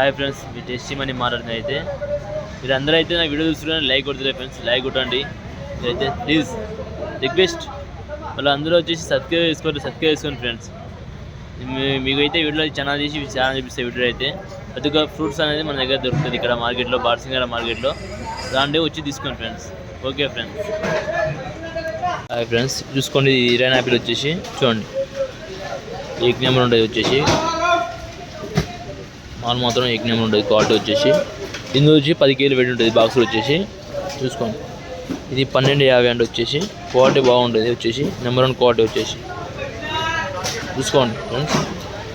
Hi friends మీ tasty Mani మాట్లాడుతుంది అయితే. మీరు అందరూ అయితే నా వీడియో చూస్తున్నారు లైక్ కొడుతున్నారు ఫ్రెండ్స్ లైక్ కొట్టండి. అయితే ప్లీజ్ రిక్వెస్ట్ మళ్ళీ అందరూ వచ్చేసి సబ్స్క్రైబ్ చేసుకోండి సబ్స్క్రైబ్ చేసుకోండి ఫ్రెండ్స్. మీకు అయితే వీడియో చాలా చేసి చాలా చూపిస్తే వీడియో అయితే ప్రతి ఒక్క ఫ్రూట్స్ అనేది మన దగ్గర దొరుకుతుంది. ఇక్కడ మార్కెట్లో బార్సింగర మార్కెట్లో. దాంట్లో వచ్చి తీసుకోండి friends. Okay friends. Hi friends చూసుకోండి ఇరాన్ యాపిల్ వచ్చేసి చూడండి. ఏక్ నెంబర్ ఉంటుంది వచ్చేసి. మాల్ మాత్రం నెంబర్ ఉంటుంది. క్వాలిటీ వచ్చేసి ఇందులో వచ్చి పది కేజీలు పెట్టి ఉంటుంది. బాక్స్లో వచ్చేసి చూసుకోండి. ఇది పన్నెండు యాభై అండి వచ్చేసి క్వాలిటీ బాగుంటుంది. వచ్చేసి నెంబర్ వన్ క్వాలిటీ వచ్చేసి. చూసుకోండి ఫ్రెండ్స్.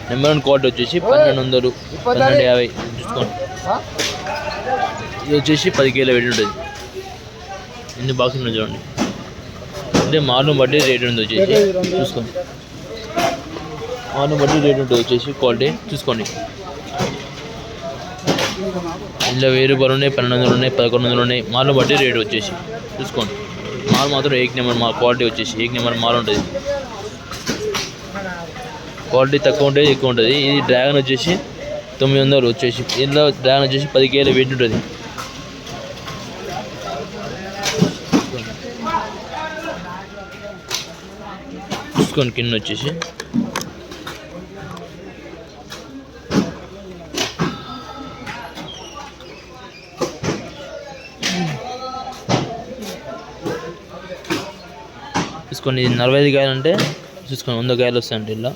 నెంబర్ వన్ క్వాలిటీ వచ్చేసి పన్నెండు వందలు పన్నెండు యాభై చూసుకోండి. ఇది వచ్చేసి పది కేజీలు పెట్టి ఉంటుంది. ఎన్ని బాక్స్ ఉన్నాయి చూడండి. అంటే మాలను బట్టి రేట్ ఉంది వచ్చేసి. చూసుకోండి. మాలను బట్టి రేట్ ఉంటుంది వచ్చేసి క్వాలిటీ. చూసుకోండి. ఇందులో వెయ్యి రూపాయలు ఉన్నాయి పన్నెండు వందలు ఉన్నాయి పదకొండు వందలు ఉన్నాయి మాలు బట్టి రేట్ వచ్చేసి. చూసుకోండి. మాల్ మాత్రం ఏక్ నెంబర్ మా క్వాలిటీ వచ్చేసి ఏక్ నెంబర్ మాల్ ఉంటుంది. క్వాలిటీ తక్కువ ఉంటుంది ఎక్కువ ఉంటుంది. ఇది డ్రాగన్ వచ్చేసి తొమ్మిది వందలు వచ్చేసి. ఇందులో డ్రాగన్ వచ్చేసి పది కేలు వెయిట్ ఉంటుంది. చూసుకోండి కింద వచ్చేసి. చూసుకోండి ఇది నలభై ఐదు కాయలు అంటే చూసుకోండి వంద కాయలు వస్తాయండి ఇలా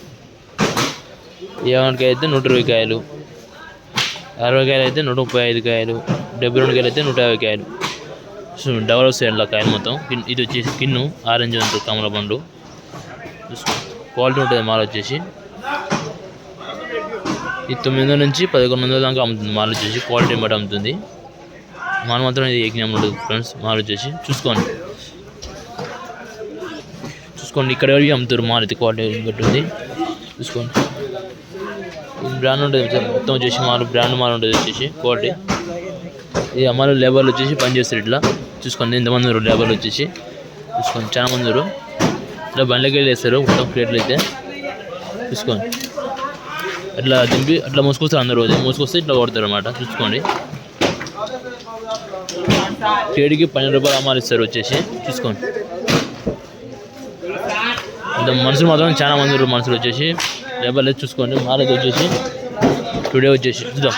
యాభై అయితే నూట ఇరవై కాయలు అరవై కాయలు అయితే నూట ముప్పై ఐదు కాయలు డెబ్బై రెండు కాయలు అయితే నూట యాభై కాయలు. చూసుకోండి డబల్ వస్తాయి ఇలా కాయలు మొత్తం. ఇది వచ్చేసి కిన్ను ఆరెంజ్ ఉంటుంది కమల పండు. క్వాలిటీ ఉంటుంది మాల వచ్చేసి. ఇది తొమ్మిది వందల నుంచి పదకొండు వందల దాకా అమ్ముతుంది మాల వచ్చేసి క్వాలిటీ బట్టి అమ్ముతుంది. మాల్ మాత్రం ఇది ఏక్ నెంబర్ ఉంటుంది ఫ్రెండ్స్ మాల్ వచ్చేసి. చూసుకోండి. చూసుకోండి. ఇక్కడ వరకు అమ్ముతారు? మారుతి క్వాలిటీ ఉంటుంది చూసుకోండి. బ్రాండ్ ఉంటుంది సార్. మొత్తం వచ్చేసి మాల్ బ్రాండ్ మాల్ ఉంటుంది వచ్చేసి క్వాలిటీ. ఈ అమ్మాయిలు లేబర్లు వచ్చేసి పని చేస్తారు ఇట్లా. చూసుకోండి. ఎంతమంది ఉన్నారు లేబర్లు వచ్చేసి. చూసుకోండి. చాలా మంది ఉన్నారు. ఇట్లా బండ్లకి వెళ్ళి వేస్తారు. మొత్తం ప్లేట్లు అయితే. చూసుకోండి. అట్లా దింపి అట్లా మూసుకొస్తారు అందరూ. మూసుకొస్తే ఇట్లా కొడతారు అనమాట చూసుకోండి. ప్లేట్కి పన్నెండు రూపాయలు అమ్మాలి ఇస్తారు వచ్చేసి. చూసుకోండి. ఇంత మనుషులు మాత్రం చాలా మంది ఉన్నారు. మనుషులు వచ్చేసి లేబర్ లేదు చూసుకోండి. మాలది వచ్చేసి టుడే వచ్చేసి చూద్దాం.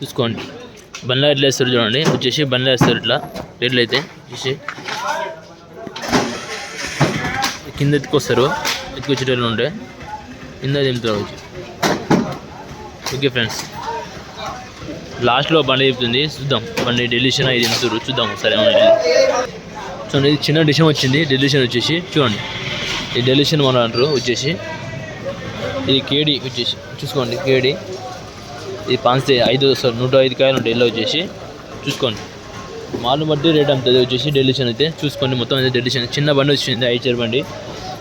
చూసుకోండి. బండ్లో ఎట్లా వేస్తారు చూడండి. వచ్చేసి బండ్ల వేస్తారు ఇట్లా. రేట్లు అయితే వచ్చేసి కింద ఎత్తుకొస్తారు. ఎత్తుకొచ్చేటట్లు ఉంటే కింద దింపుతారు. Okay friends. లాస్ట్లో బండి చెప్తుంది చూద్దాం. బండి డెలిషన్ అయ్యి తింటారు చూద్దాం సరే చూడండి ఇది చిన్న డిషన్ వచ్చింది. డెలిషన్ వచ్చేసి చూడండి. ఈ డెలిషన్ మన అంటారు వచ్చేసి ఇది కేడి వచ్చేసి. చూసుకోండి కేడి ఇది పాన్సే ఐదు సార్ నూట ఐదు కాయలు ఉంటాయి. వచ్చేసి చూసుకోండి. మాలు బట్టి రేట్ అంత వచ్చేసి డెలిషన్ అయితే చూసుకోండి. మొత్తం అయితే డెలిషన్ చిన్న బండి వచ్చింది. ఐచర్ బండి.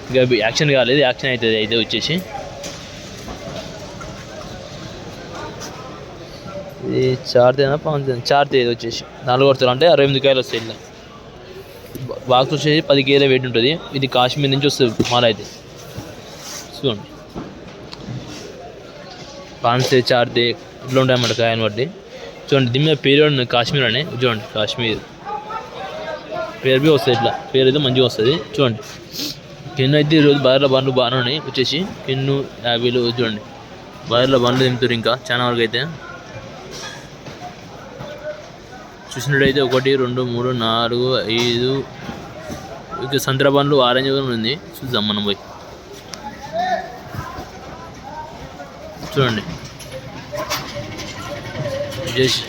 ఇంకా యాక్షన్ కాలేదు. యాక్షన్ అవుతుంది. అయితే వచ్చేసి ఇది చార్ తేనా చార్తే చార్ వచ్చేసి. నాలుగు వరుసలు అంటే అరవై ఎనిమిది కాయలు వస్తాయి ఇలా బాక్స్ వచ్చేసి పది కేజీల వెయిట్ ఉంటుంది. ఇది కాశ్మీర్ నుంచి వస్తుంది మాల అయితే. చూడండి. పాన్సే చార్తే ఇట్లా ఉంటాయన్నమాట కాయని బట్టి చూడండి దీని మీద పేరు ఉంది. కాశ్మీర్ అని. చూడండి కాశ్మీర్. పేరు బి వస్తుంది ఇట్లా. పేరు అయితే మంచిగా వస్తుంది. చూడండి. కిన్ను అయితే ఈరోజు బయర్ల బండ్లు బాగానే ఉన్నాయి. వచ్చేసి కిన్ను యాభైలు చూడండి. బయర్ల బండ్లు తింటారు ఇంకా. చాలా వరకు అయితే. చూసినట్టయితే ఒకటి రెండు మూడు నాలుగు ఐదు. ఇక సంతర బండ్లు ఆరెంజ్ కూడా ఉంది. చూద్దాం మనం పోయి. చూడండి. జస్ట్.